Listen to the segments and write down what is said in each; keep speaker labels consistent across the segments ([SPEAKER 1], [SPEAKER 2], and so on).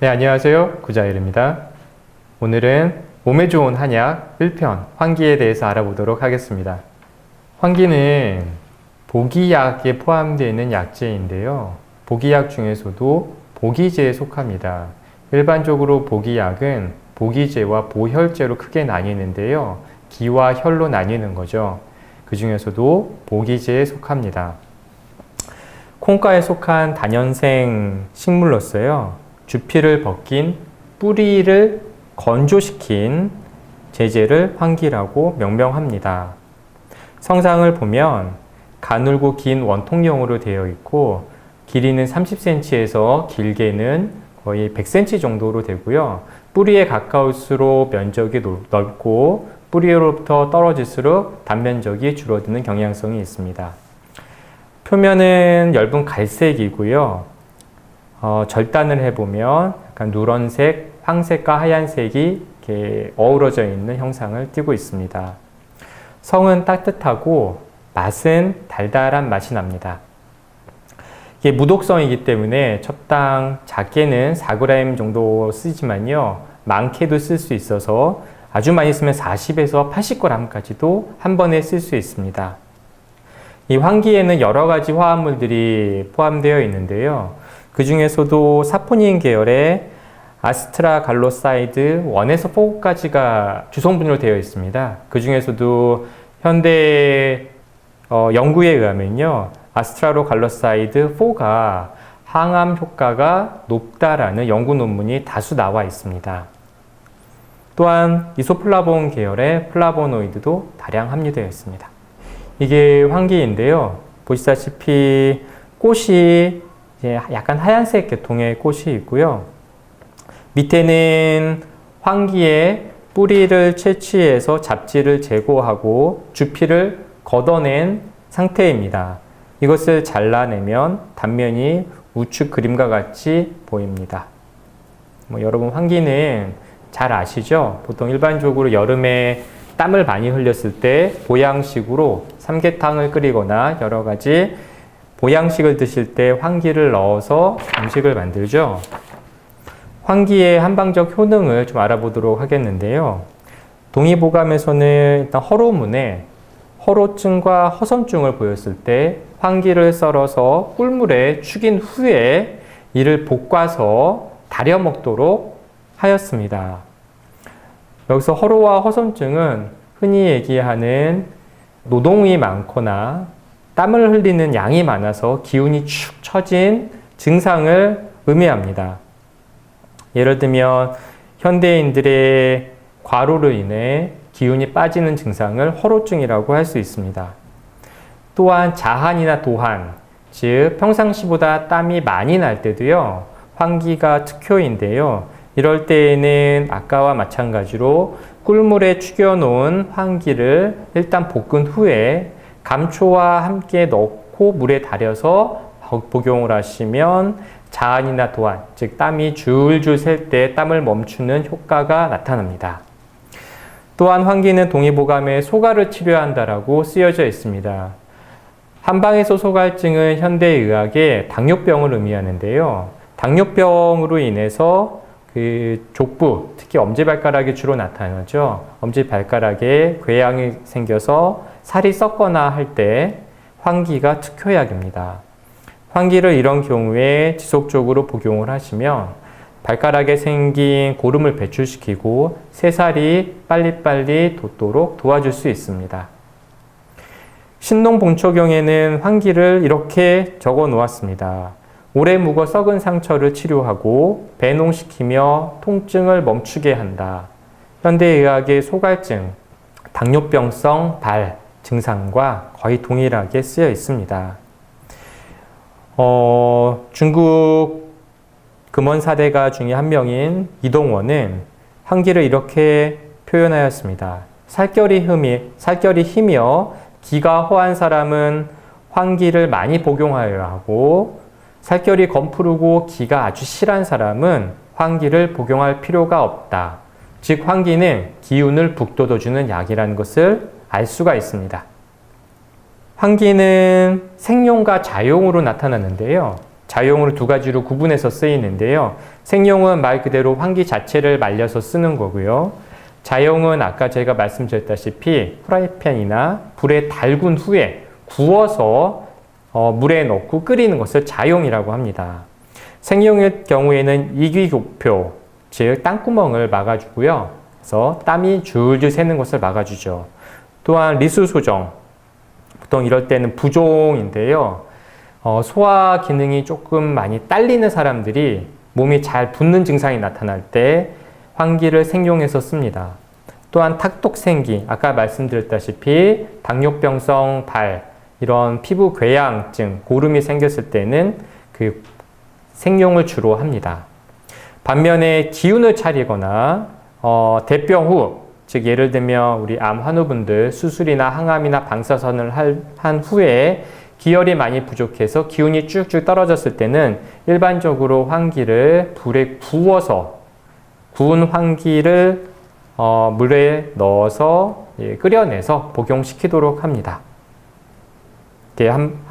[SPEAKER 1] 네, 안녕하세요. 구자일입니다. 오늘은 몸에 좋은 한약 1편 환기에 대해서 알아보도록 하겠습니다. 환기는 보기약에 포함되어 있는 약재인데요. 보기약 중에서도 보기제에 속합니다. 일반적으로 보기약은 보기제와 보혈제로 크게 나뉘는데요. 기와 혈로 나뉘는 거죠. 그 중에서도 보기제에 속합니다. 콩가에 속한 단연생 식물로서요. 주피를 벗긴 뿌리를 건조시킨 제재를 환기라고 명명합니다. 성상을 보면 가늘고 긴 원통형으로 되어 있고 길이는 30cm에서 길게는 거의 100cm 정도로 되고요. 뿌리에 가까울수록 면적이 넓고 뿌리로부터 떨어질수록 단면적이 줄어드는 경향성이 있습니다. 표면은 엷은 갈색이고요. 어, 절단을 해보면 약간 누런색, 황색과 하얀색이 이렇게 어우러져 있는 형상을 띠고 있습니다. 성은 따뜻하고 맛은 달달한 맛이 납니다. 이게 무독성이기 때문에 첩당 작게는 4g 정도 쓰지만요. 많게도 쓸 수 있어서 아주 많이 쓰면 40에서 80g까지도 한 번에 쓸 수 있습니다. 이 환기에는 여러 가지 화합물들이 포함되어 있는데요. 그 중에서도 사포닌 계열의 아스트라갈로사이드 1에서 4까지가 주성분으로 되어 있습니다. 그 중에서도 현대 어, 연구에 의하면요. 아스트라로갈로사이드 4가 항암 효과가 높다라는 연구 논문이 다수 나와 있습니다. 또한 이소플라본 계열의 플라보노이드도 다량 함유되어 있습니다. 이게 환기인데요. 보시다시피 꽃이 약간 하얀색 계통의 꽃이 있고요. 밑에는 환기에 뿌리를 채취해서 잡지를 제거하고 주피를 걷어낸 상태입니다. 이것을 잘라내면 단면이 우측 그림과 같이 보입니다. 뭐 여러분 환기는 잘 아시죠? 보통 일반적으로 여름에 땀을 많이 흘렸을 때 보양식으로 삼계탕을 끓이거나 여러 가지 보양식을 드실 때 환기를 넣어서 음식을 만들죠. 환기의 한방적 효능을 좀 알아보도록 하겠는데요. 동의보감에서는 일단 허로문에 허로증과 허선증을 보였을 때 환기를 썰어서 꿀물에 축인 후에 이를 볶아서 달여 먹도록 하였습니다. 여기서 허로와 허선증은 흔히 얘기하는 노동이 많거나 땀을 흘리는 양이 많아서 기운이 축 처진 증상을 의미합니다. 예를 들면 현대인들의 과로로 인해 기운이 빠지는 증상을 허로증이라고 할 수 있습니다. 또한 자한이나 도한, 즉 평상시보다 땀이 많이 날 때도요. 환기가 특효인데요. 이럴 때에는 아까와 마찬가지로 꿀물에 축여 놓은 환기를 일단 볶은 후에 감초와 함께 넣고 물에 달여서 복용을 하시면 자한이나 도한, 즉 땀이 줄줄 셀 때 땀을 멈추는 효과가 나타납니다. 또한 환기는 동의보감에 소갈을 치료한다라고 쓰여져 있습니다. 한방에서 소갈증은 현대의학의 당뇨병을 의미하는데요. 당뇨병으로 인해서 그 족부, 특히 엄지발가락이 주로 나타나죠. 엄지발가락에 궤양이 생겨서 살이 썩거나 할 때 환기가 특효약입니다. 환기를 이런 경우에 지속적으로 복용을 하시면 발가락에 생긴 고름을 배출시키고 새살이 빨리빨리 돋도록 도와줄 수 있습니다. 신농 봉초경에는 환기를 이렇게 적어 놓았습니다. 오래 묵어 썩은 상처를 치료하고 배농시키며 통증을 멈추게 한다. 현대의학의 소갈증, 당뇨병성 발 증상과 거의 동일하게 쓰여 있습니다. 어, 중국 금원 사대가 중에 한 명인 이동원은 환기를 이렇게 표현하였습니다. 살결이 흠이, 살결이 희며 기가 허한 사람은 환기를 많이 복용하여야 하고 살결이 검푸르고 기가 아주 실한 사람은 환기를 복용할 필요가 없다. 즉 환기는 기운을 북돋워주는 약이라는 것을 알 수가 있습니다. 환기는 생용과 자용으로 나타나는데요. 자용으로 두 가지로 구분해서 쓰이는데요. 생용은 말 그대로 환기 자체를 말려서 쓰는 거고요. 자용은 아까 제가 말씀드렸다시피 프라이팬이나 불에 달군 후에 구워서 어, 물에 넣고 끓이는 것을 자용이라고 합니다. 생용의 경우에는 이기교표, 즉 땅구멍을 막아주고요. 그래서 땀이 줄줄 새는 것을 막아주죠. 또한 리수소정, 보통 이럴 때는 부종인데요. 어, 소화 기능이 조금 많이 딸리는 사람들이 몸이 잘 붓는 증상이 나타날 때 환기를 생용해서 씁니다. 또한 탁독생기, 아까 말씀드렸다시피 당뇨병성 발, 이런 피부 궤양증, 고름이 생겼을 때는 그 생용을 주로 합니다. 반면에 기운을 차리거나 어, 대병 후, 즉 예를 들면 우리 암 환우분들 수술이나 항암이나 방사선을 할, 한 후에 기혈이 많이 부족해서 기운이 쭉쭉 떨어졌을 때는 일반적으로 환기를 불에 구워서 구운 환기를 어, 물에 넣어서 예, 끓여내서 복용시키도록 합니다.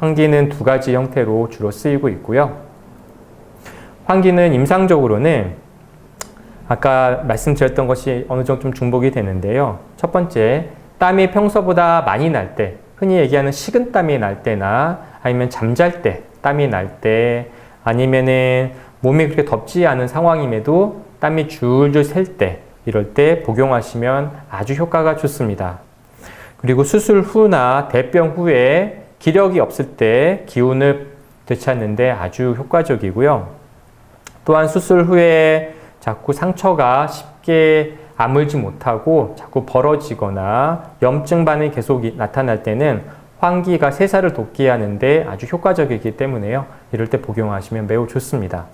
[SPEAKER 1] 환기는 두 가지 형태로 주로 쓰이고 있고요. 환기는 임상적으로는 아까 말씀드렸던 것이 어느 정도 좀 중복이 되는데요. 첫 번째, 땀이 평소보다 많이 날 때, 흔히 얘기하는 식은땀이 날 때나 아니면 잠잘 때 땀이 날 때, 아니면은 몸이 그렇게 덥지 않은 상황임에도 땀이 줄줄 셀 때, 이럴 때 복용하시면 아주 효과가 좋습니다. 그리고 수술 후나 대병 후에 기력이 없을 때 기운을 되찾는데 아주 효과적이고요. 또한 수술 후에 자꾸 상처가 쉽게 아물지 못하고 자꾸 벌어지거나 염증 반응이 계속 이- 나타날 때는 환기가 세사를 돋게 하는데 아주 효과적이기 때문에요. 이럴 때 복용하시면 매우 좋습니다.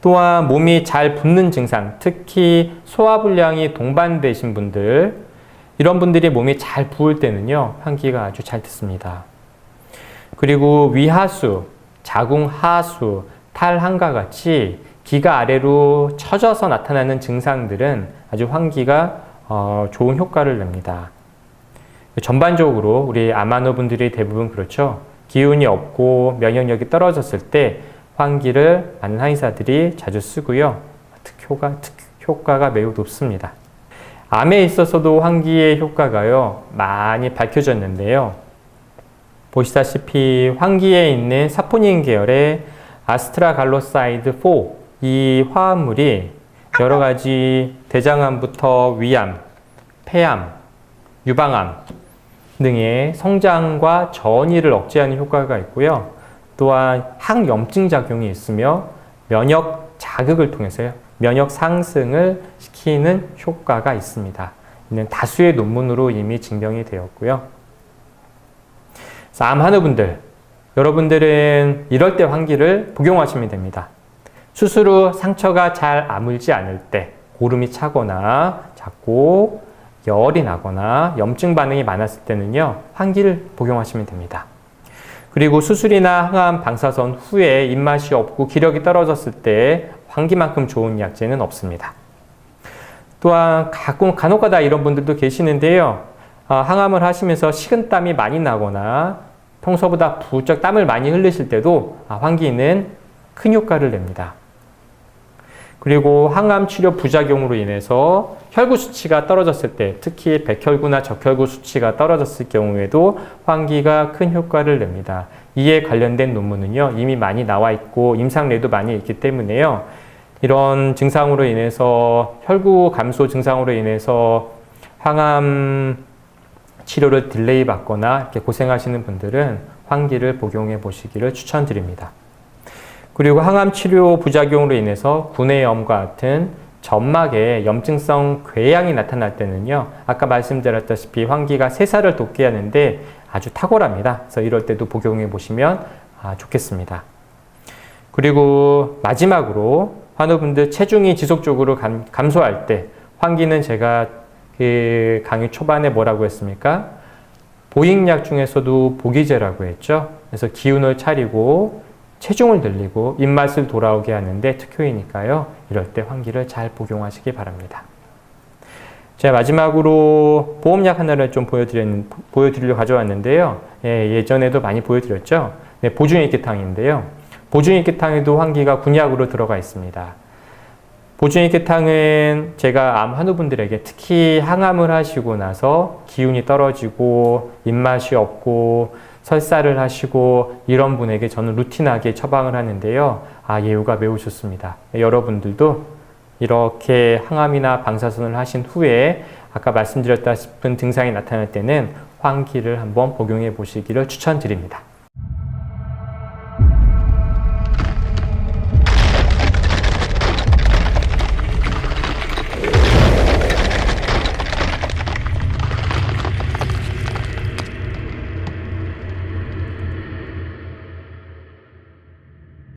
[SPEAKER 1] 또한 몸이 잘 붓는 증상, 특히 소화불량이 동반되신 분들, 이런 분들이 몸이 잘 부을 때는요, 환기가 아주 잘 듣습니다. 그리고 위하수, 자궁하수, 탈한과 같이 기가 아래로 처져서 나타나는 증상들은 아주 환기가 어, 좋은 효과를 냅니다. 전반적으로 우리 아마노 분들이 대부분 그렇죠. 기운이 없고 면역력이 떨어졌을 때 환기를 많은 한의사들이 자주 쓰고요. 특 효과, 특 효과가 매우 높습니다. 암에 있어서도 환기의 효과가요, 많이 밝혀졌는데요. 보시다시피 환기에 있는 사포닌 계열의 아스트라갈로사이드 4, 이 화합물이 여러 가지 대장암부터 위암, 폐암, 유방암 등의 성장과 전이를 억제하는 효과가 있고요. 또한 항염증 작용이 있으며 면역 자극을 통해서요. 면역 상승을 시키는 효과가 있습니다. 이는 다수의 논문으로 이미 증명이 되었고요. 암 환우분들, 여러분들은 이럴 때 환기를 복용하시면 됩니다. 수술 후 상처가 잘 아물지 않을 때, 고름이 차거나 자꾸 열이 나거나 염증 반응이 많았을 때는요, 환기를 복용하시면 됩니다. 그리고 수술이나 항암 방사선 후에 입맛이 없고 기력이 떨어졌을 때 환기만큼 좋은 약제는 없습니다. 또한 가끔 간혹가다 이런 분들도 계시는데요. 아, 항암을 하시면서 식은땀이 많이 나거나 평소보다 부쩍 땀을 많이 흘리실 때도 아, 환기는 큰 효과를 냅니다. 그리고 항암 치료 부작용으로 인해서 혈구 수치가 떨어졌을 때, 특히 백혈구나 적혈구 수치가 떨어졌을 경우에도 환기가 큰 효과를 냅니다. 이에 관련된 논문은요, 이미 많이 나와 있고 임상례도 많이 있기 때문에요. 이런 증상으로 인해서 혈구 감소 증상으로 인해서 항암 치료를 딜레이 받거나 이렇게 고생하시는 분들은 환기를 복용해 보시기를 추천드립니다. 그리고 항암 치료 부작용으로 인해서 구내염과 같은 점막에 염증성 궤양이 나타날 때는요, 아까 말씀드렸다시피 환기가 세살을 돋게 하는데 아주 탁월합니다. 그래서 이럴 때도 복용해 보시면 아, 좋겠습니다. 그리고 마지막으로 환우분들 체중이 지속적으로 감, 감소할 때 환기는 제가 그 강의 초반에 뭐라고 했습니까? 보익약 중에서도 보기제라고 했죠. 그래서 기운을 차리고 체중을 늘리고 입맛을 돌아오게 하는데 특효이니까요. 이럴 때 환기를 잘 복용하시기 바랍니다. 제가 마지막으로 보험약 하나를 좀 보여드려, 보여드리려 가져왔는데요. 예, 예전에도 많이 보여드렸죠. 네, 보중액기탕인데요. 보중익계탕에도 환기가 군약으로 들어가 있습니다. 보중익계탕은 제가 암 환우분들에게 특히 항암을 하시고 나서 기운이 떨어지고 입맛이 없고 설사를 하시고 이런 분에게 저는 루틴하게 처방을 하는데요. 아, 예후가 매우 좋습니다. 여러분들도 이렇게 항암이나 방사선을 하신 후에 아까 말씀드렸다시피 증상이 나타날 때는 환기를 한번 복용해 보시기를 추천드립니다.